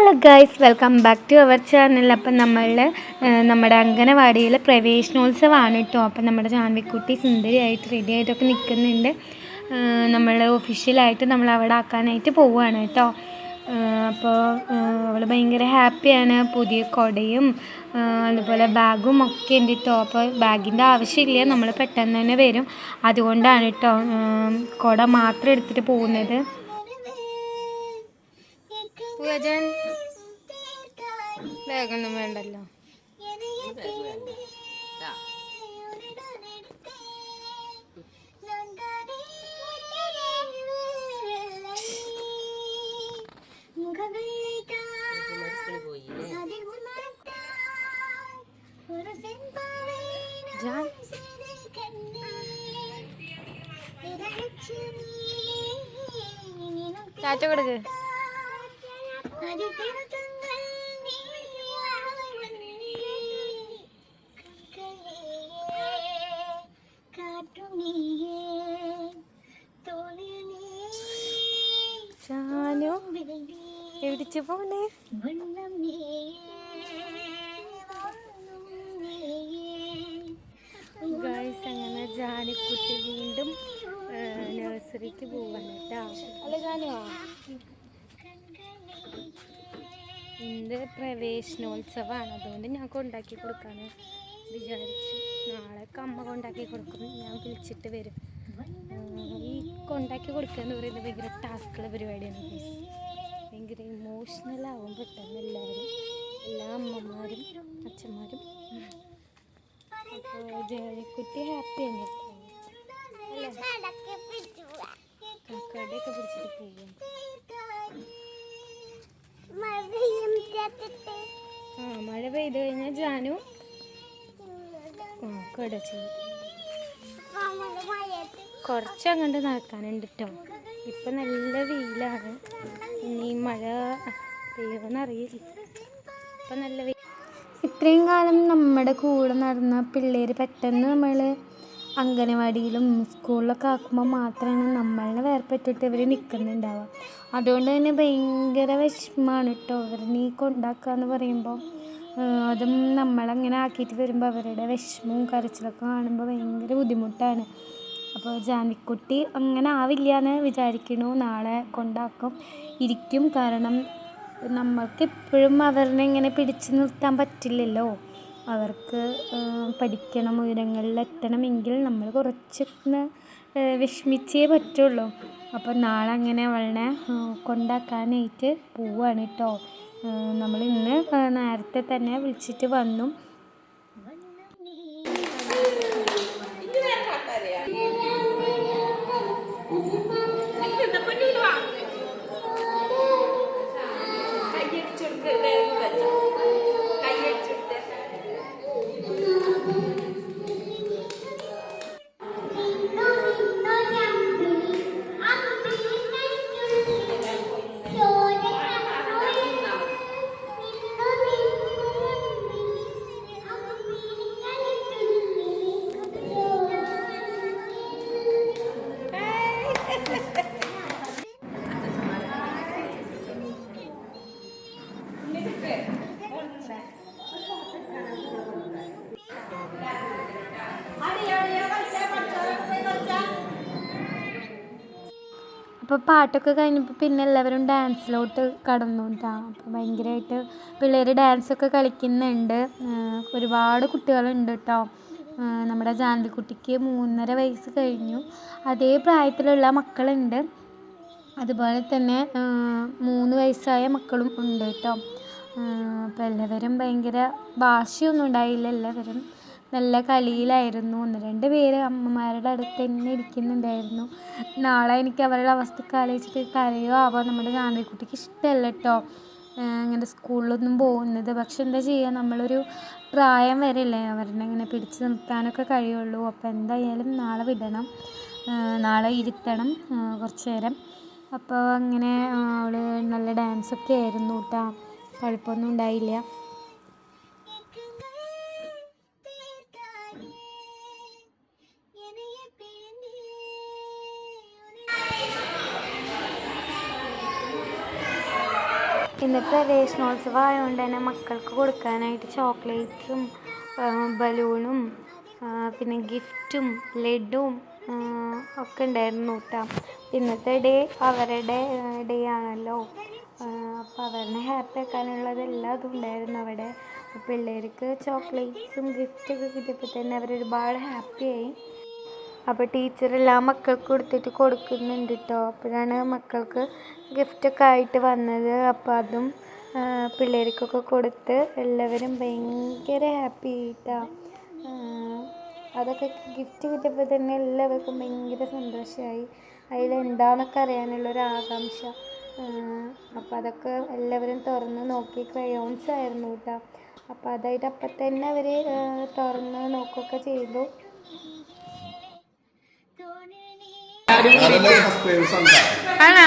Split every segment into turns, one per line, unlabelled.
Hello guys welcome back to our channel. അപ്പം നമ്മൾ നമ്മുടെ അംഗനവാടിയിൽ പ്രവേശനോത്സവമാണ് കേട്ടോ. അപ്പം നമ്മുടെ ജാൻവിക്കുട്ടി സുന്ദരിയായിട്ട് റെഡി ആയിട്ടൊക്കെ നിൽക്കുന്നുണ്ട്. നമ്മൾ ഒഫീഷ്യലായിട്ട് നമ്മൾ അവിടെ ആക്കാനായിട്ട് പോവുകയാണ് കേട്ടോ. അപ്പോൾ അവൾ ഭയങ്കര ഹാപ്പിയാണ് പുതിയ കൊടയും അതുപോലെ ബാഗും ഒക്കെ ഉണ്ട് കേട്ടോ. അപ്പോൾ ബാഗിന്റെ ആവശ്യമില്ല. നമ്മൾ പെട്ടെന്ന് തന്നെ വരും. അതുകൊണ്ടാണ് കേട്ടോ കൊട കുട മാത്രം എടുത്തിട്ട് പോകുന്നത്. പൂജൻ ബാഗൊന്നും വേണ്ടല്ലോ. ചാച്ച ചാറ്റ കൊടുക്ക്. ജാനു എവിടിച്ച് പോണേ? ഗൈസ് അങ്ങനെ ജാനിക്കുട്ടി വീണ്ടും നഴ്സറിക്ക് പോവാണ് കേട്ടോ. അല്ല ജാനുവാ? ഇന്ന് പ്രവേശനോത്സവമാണ്. അതുകൊണ്ട് ഞാൻ കൊണ്ടാക്കി കൊടുക്കാന്ന് വിചാരിച്ചു. നാളെ അമ്മ കൊണ്ടാക്കി കൊടുക്കും. ഞാൻ വിളിച്ചിട്ട് വരും. ഈ കൊണ്ടാക്കി കൊടുക്കുക എന്ന് പറയുന്നത് ഭയങ്കര ടാസ്കുള്ള പരിപാടിയാണ്. ഭയങ്കര ഇമോഷണൽ ആവും പെട്ടെന്ന് എല്ലാവരും. എല്ലാ അമ്മമാരും അച്ഛന്മാരും. അപ്പോൾ ജയക്കുട്ടി ഹാപ്പിയാണ് അല്ലേ? കാക്കയുടെയൊക്കെ ആ മഴ പെയ്ത് കഴിഞ്ഞാൽ ജാനു ആ കട ചെയ്യും കുറച്ച് അങ്ങോട്ട് നടക്കാനുണ്ട് കേട്ടോ ഇപ്പം നല്ല വെയിലാണ്. ഇനി മഴ പെയ്യുമെന്നറിയില്ല ഇപ്പം നല്ല വെയിൽ ഇത്രയും കാലം നമ്മുടെ കൂടെ നടന്ന പിള്ളേർ പെട്ടെന്ന് നമ്മൾ അംഗനവാടിയിലും സ്കൂളിലൊക്കെ ആക്കുമ്പോൾ മാത്രമാണ് നമ്മളെ വേർപെട്ടിട്ട് ഇവർ നിൽക്കുന്നുണ്ടാവുക അതുകൊണ്ട് തന്നെ ഭയങ്കര വിഷമമാണ് കേട്ടോ ഇവരിനെ കൊണ്ടാക്കുക എന്ന് പറയുമ്പോൾ അതും നമ്മളങ്ങനെ ആക്കിയിട്ട് വരുമ്പോൾ അവരുടെ വിഷമവും കരച്ചിലൊക്കെ കാണുമ്പോൾ ഭയങ്കര ബുദ്ധിമുട്ടാണ്. അപ്പോൾ ജാനിക്കുട്ടി അങ്ങനെ ആവില്ല എന്ന് വിചാരിക്കണു. നാളെ കൊണ്ടാക്കും. ഇരിക്കും. കാരണം നമ്മൾക്ക് എപ്പോഴും അവരെ ഇങ്ങനെ പിടിച്ചു നിർത്താൻ പറ്റില്ലല്ലോ. അവർക്ക് പഠിക്കണം ഉയരങ്ങളിൽ എത്തണമെങ്കിൽ നമ്മൾ കുറച്ചൊന്ന് വിഷമിച്ചേ പറ്റുള്ളൂ. അപ്പോൾ നാളെ അങ്ങനെ അവളെ കൊണ്ടാക്കാനായിട്ട് പോവാണ് കേട്ടോ നമ്മൾ ഇന്ന് നേരത്തെ തന്നെ വിളിച്ചിട്ട് വന്നു. അപ്പോൾ പാട്ടൊക്കെ കഴിഞ്ഞപ്പോൾ പിന്നെ എല്ലാവരും ഡാൻസിലോട്ട് കടന്നു കേട്ടോ അപ്പോൾ ഭയങ്കരമായിട്ട് പിള്ളേർ ഡാൻസൊക്കെ കളിക്കുന്നുണ്ട്. ഒരുപാട് കുട്ടികളുണ്ട് കേട്ടോ നമ്മുടെ ജാനലിക്കുട്ടിക്ക് മൂന്നര വയസ്സ് കഴിഞ്ഞു. അതേ പ്രായത്തിലുള്ള മക്കളുണ്ട്. അതുപോലെ തന്നെ മൂന്ന് വയസ്സായ മക്കളും ഉണ്ട് കേട്ടോ അപ്പോൾ എല്ലാവരും ഭയങ്കര വാശിയൊന്നും ഉണ്ടായില്ല എല്ലാവരും. നല്ല കളിയിലായിരുന്നു ഒന്ന് രണ്ട് പേര് അമ്മമാരുടെ അടുത്ത് തന്നെ ഇരിക്കുന്നുണ്ടായിരുന്നു. നാളെ എനിക്ക് അവരുടെ അവസ്ഥ ആലോചിച്ചിട്ട് കരയോ? ആവാം നമ്മുടെ ജാനകിക്കുട്ടിക്ക് ഇഷ്ടമല്ല കേട്ടോ ഇങ്ങനെ സ്കൂളിലൊന്നും പോകുന്നത്. പക്ഷെ എന്താ ചെയ്യുക നമ്മളൊരു പ്രായം വരെയല്ലേ അവരുടെ ഇങ്ങനെ പിടിച്ച് നിർത്താനൊക്കെ കഴിയുള്ളൂ. അപ്പോൾ എന്തായാലും നാളെ വിടണം. നാളെ ഇരുത്തണം കുറച്ച് നേരം. അപ്പോൾ അങ്ങനെ അവൾ നല്ല ഡാൻസൊക്കെ ആയിരുന്നു കേട്ടോ കുഴപ്പമൊന്നും ഉണ്ടായില്ല. ഇന്ന് പ്രവേശനോത്സവം ആയതുകൊണ്ട് തന്നെ മക്കൾക്ക് കൊടുക്കാനായിട്ട് ചോക്ലേറ്റ്സും ബലൂണും പിന്നെ ഗിഫ്റ്റും ലഡുവും ഒക്കെ ഉണ്ടായിരുന്നു കേട്ടോ ഇന്നത്തെ ഡേ അവരുടെ ഡേ ആണല്ലോ. അപ്പോൾ അവരെ ഹാപ്പി ആക്കാനുള്ളത് എല്ലാം അതും ഉണ്ടായിരുന്നു അവിടെ. പിള്ളേർക്ക് ചോക്ലേറ്റ്സും ഗിഫ്റ്റൊക്കെ കിട്ടിയപ്പോൾ തന്നെ അവരൊരുപാട് ഹാപ്പിയായി അപ്പോൾ ടീച്ചർ എല്ലാ മക്കൾക്ക് കൊടുത്തിട്ട് കൊടുക്കുന്നുണ്ട് കേട്ടോ അപ്പോഴാണ് മക്കൾക്ക് ഗിഫ്റ്റൊക്കെ ആയിട്ട് വന്നത്. അപ്പോൾ അതും പിള്ളേർക്കൊക്കെ കൊടുത്ത് എല്ലാവരും ഭയങ്കര ഹാപ്പി ആയിട്ടാ. അതൊക്കെ ഗിഫ്റ്റ് കിട്ടിയപ്പോൾ തന്നെ എല്ലാവർക്കും ഭയങ്കര സന്തോഷമായി അതിലെന്താണെന്നൊക്കെ അറിയാനുള്ളൊരു ആകാംക്ഷ. അപ്പോൾ അതൊക്കെ എല്ലാവരും തുറന്ന് നോക്കി ക്രയോൺസ് ആയിരുന്നു കേട്ടോ അപ്പോൾ അതായിട്ട് അപ്പം തന്നെ അവർ തുറന്ന് നോക്കുകയൊക്കെ ചെയ്തു. ആണോ?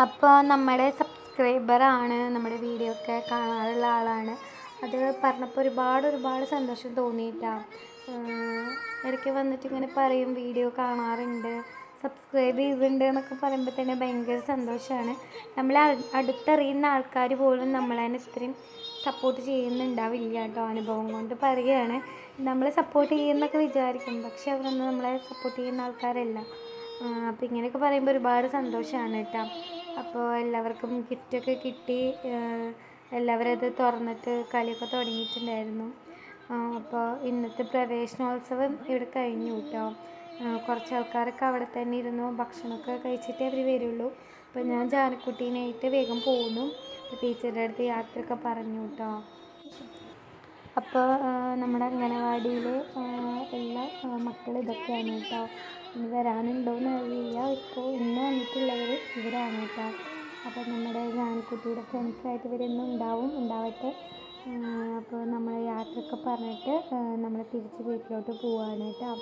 അപ്പോൾ നമ്മുടെ സബ്സ്ക്രൈബറാണ് നമ്മുടെ വീഡിയോ ഒക്കെ കാണാറുള്ള ആളാണ്. അത് പറഞ്ഞപ്പോൾ ഒരുപാട് ഒരുപാട് സന്തോഷം തോന്നിയിട്ടാണ് ഇടയ്ക്ക് വന്നിട്ട് ഇങ്ങനെ പറയും വീഡിയോ കാണാറുണ്ട് സബ്സ്ക്രൈബ് ചെയ്തിട്ടുണ്ട് എന്നൊക്കെ പറയുമ്പോൾ തന്നെ ഭയങ്കര സന്തോഷമാണ് നമ്മളെ അടുത്തറിയുന്ന ആൾക്കാർ പോലും നമ്മളെ ഇത്രയും സപ്പോർട്ട് ചെയ്യുന്നുണ്ടാവില്ല കേട്ടോ അനുഭവം കൊണ്ട് പറയുകയാണ്. നമ്മളെ സപ്പോർട്ട് ചെയ്യുന്നൊക്കെ വിചാരിക്കും പക്ഷെ അവരൊന്നും നമ്മളെ സപ്പോർട്ട് ചെയ്യുന്ന ആൾക്കാരല്ല. അപ്പോൾ ഇങ്ങനെയൊക്കെ പറയുമ്പോൾ ഒരുപാട് സന്തോഷമാണ് കേട്ടോ. അപ്പോൾ എല്ലാവർക്കും ഗിഫ്റ്റൊക്കെ കിട്ടി. എല്ലാവരും അത് തുറന്നിട്ട് കളിയൊക്കെ തുടങ്ങിയിട്ടുണ്ടായിരുന്നു. അപ്പോൾ ഇന്നത്തെ പ്രവേശനോത്സവം ഇവിടെ കഴിഞ്ഞു കേട്ടോ. കുറച്ച് ആൾക്കാരൊക്കെ അവിടെ തന്നെ ഇരുന്നു. ഭക്ഷണമൊക്കെ കഴിച്ചിട്ടേ അവർ വരുള്ളൂ. അപ്പോൾ ഞാൻ ജാനക്കുട്ടീനായിട്ട് വേഗം പോകുന്നു. ടീച്ചറുടെ അടുത്ത് യാത്രയൊക്കെ പറഞ്ഞു കേട്ടോ. അപ്പോൾ നമ്മുടെ അംഗനവാടിയിൽ എല്ലാ മക്കൾ ഇതൊക്കെയാണ് കേട്ടോ. ഇനി വരാനുണ്ടോയെന്ന് അറിയില്ല. ഇപ്പോൾ ഇന്ന് വന്നിട്ടുള്ളവർ ഇവരാണ് കേട്ടോ. അപ്പോൾ നമ്മുടെ ജാനക്കുട്ടിയുടെ ഫ്രണ്ട്സായിട്ട് ഇവരൊന്നും ഉണ്ടാവും ഉണ്ടാവട്ടെ. അപ്പോൾ നമ്മൾ യാത്രയൊക്കെ പറഞ്ഞിട്ട് നമ്മൾ തിരിച്ച് വീട്ടിലോട്ട് പോവാണ് കേട്ടോ.